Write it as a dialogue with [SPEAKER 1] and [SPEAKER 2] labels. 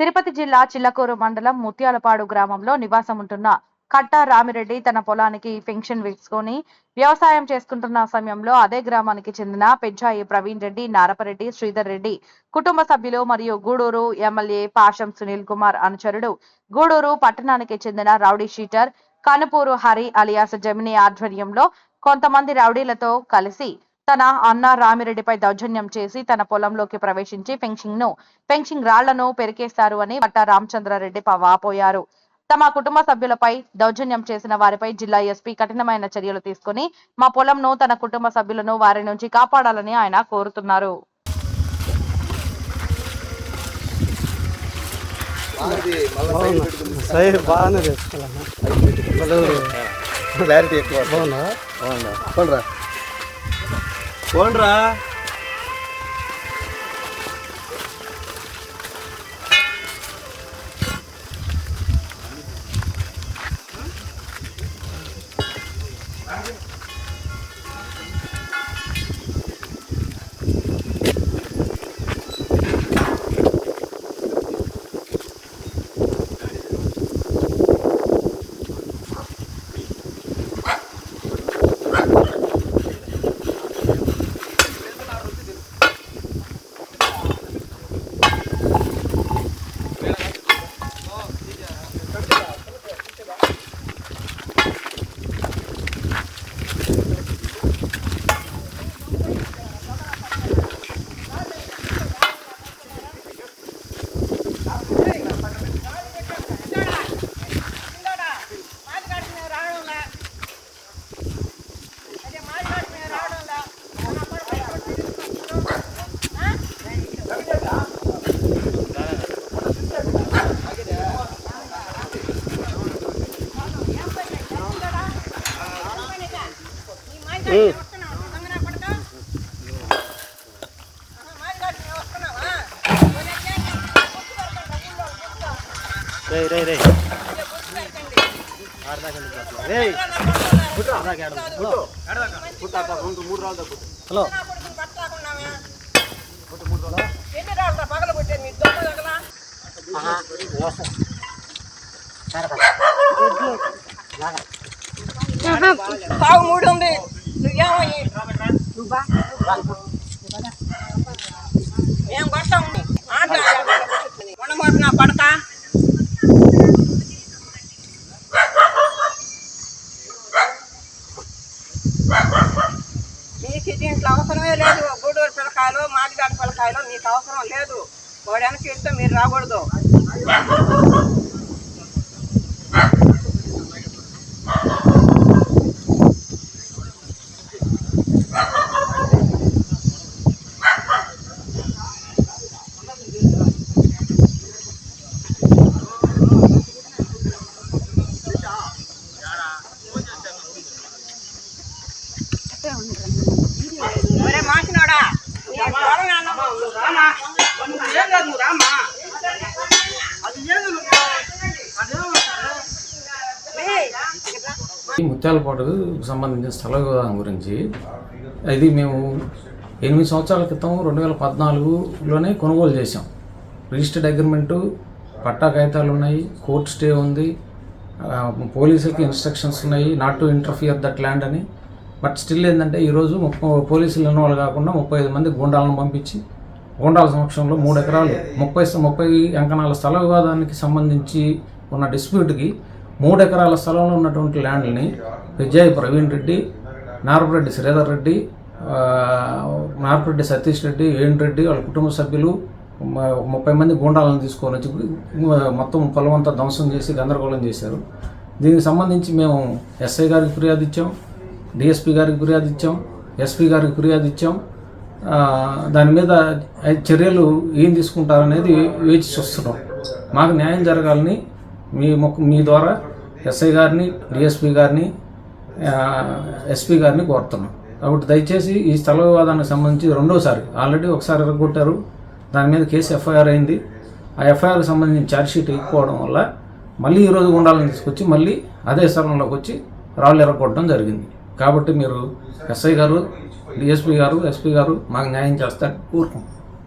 [SPEAKER 1] తిరుపతి జిల్లా చిల్లకూరు మండలం ముత్యాలపాడు గ్రామంలో నివాసం ఉంటున్న కట్టా రామిరెడ్డి తన పొలానికి పెన్షన్ వేసుకొని వ్యవసాయం చేసుకుంటున్న సమయంలో అదే గ్రామానికి చెందిన పెంచాయి ప్రవీణ్ రెడ్డి నారపరెడ్డి శ్రీధర్ రెడ్డి కుటుంబ సభ్యులు మరియు గూడూరు ఎమ్మెల్యే పాషం సునీల్ కుమార్ అనుచరుడు. గూడూరు పట్టణానికి చెందిన rowdy sheeter Kanupur Hari alias Jamini ఆధ్వర్యంలో కొంతమంది రౌడీలతో కలిసి తన అన్న రామిరెడ్డిపై దౌర్జన్యం చేసి తన పొలంలోకి ప్రవేశించి ఫెన్సింగ్ను ఫెన్సింగ్ రాళ్ళను పెరికేస్తారు అని పట్ట రామచంద్రారెడ్డి ప- వాపోయారు. తమ కుటుంబ సభ్యులపై దౌర్జన్యం చేసిన వారిపై జిల్లా ఎస్పీ కఠినమైన చర్యలు తీసుకుని మా పొలంను తన కుటుంబ సభ్యులను వారి నుంచి కాపాడాలని ఆయన కోరుతున్నారు.
[SPEAKER 2] క్లారిటీ ఎక్కువ. போன்றா Thank
[SPEAKER 3] you. రే రే రే హలో
[SPEAKER 4] సాగు మూడు ఉంది. ఏం కొడతా ఉంది ఉండబోతున్నా పడక మీకు దీంట్లో అవసరమే లేదు. గూడూరు పిల్లకాయలు మాదిగాడి పిల్లకాయలు మీకు అవసరం లేదు. వాడు వెనక్కి ఇస్తే మీరు రాకూడదు. ఏమన్నా? రామా. ఏం కాదు నువ్వు రామా.
[SPEAKER 5] ఈ ముత్యాలపాటుకు సంబంధించిన స్థల వివాదం గురించి ఇది మేము ఎనిమిది సంవత్సరాల క్రితం రెండు వేల పద్నాలుగులోనే కొనుగోలు చేసాం రిజిస్టర్డ్ అగ్రిమెంటు పట్టా కాగితాలు ఉన్నాయి కోర్ట్ స్టే ఉంది పోలీసులకి ఇన్స్ట్రక్షన్స్ ఉన్నాయి not to interfere that land అని బట్ స్టిల్ ఏంటంటే ఈరోజు ముప్పై పోలీసులు ఇన్వాల్వ్ కాకుండా ముప్పై ఐదు మంది గుండాలను పంపించి గోండాల సమక్షంలో మూడు ఎకరాలు ముప్పై ముప్పై అంకణాల స్థల వివాదానికి సంబంధించి ఉన్న డిస్ప్యూట్కి మూడు ఎకరాల స్థలంలో ఉన్నటువంటి ల్యాండ్ని విజయ్ ప్రవీణ్ రెడ్డి నారపరెడ్డి శ్రీధర్ రెడ్డి నారపరెడ్డి సతీష్ రెడ్డి వేణు రెడ్డి వాళ్ళ కుటుంబ సభ్యులు ముప్పై మంది గూండాలను తీసుకొని వచ్చి మొత్తం పొలమంతా ధ్వంసం చేసి గందరగోళం చేశారు. దీనికి సంబంధించి మేము ఎస్ఐ గారికి ఫిర్యాదు ఇచ్చాం డిఎస్పి గారికి ఫిర్యాదు ఇచ్చాం ఎస్పీ గారికి ఫిర్యాదు ఇచ్చాం. దాని మీద చర్యలు ఏం తీసుకుంటారనేది వేచి చూస్తున్నాం. మాకు న్యాయం జరగాలని మీ మొక్క మీ ద్వారా ఎస్ఐ గారిని డిఎస్పి గారిని ఎస్పీ గారిని కోరుతున్నాం. కాబట్టి దయచేసి ఈ స్థల వివాదానికి సంబంధించి రెండోసారి ఆల్రెడీ ఒకసారి ఎరగొట్టారు. దాని మీద కేసు ఎఫ్ఐఆర్ అయింది. ఆ ఎఫ్ఐఆర్కి సంబంధించిన ఛార్జ్షీట్ ఇవ్వకపోవడం వల్ల మళ్ళీ ఈరోజు ఉండాలని తీసుకొచ్చి మళ్ళీ అదే స్థలంలోకి వచ్చి రాళ్ళు ఎరగొట్టడం జరిగింది. కాబట్టి మీరు ఎస్ఐ గారు డిఎస్పీ గారు ఎస్పీ గారు మాకు న్యాయం చేస్తారు కోరుకుంటున్నాం.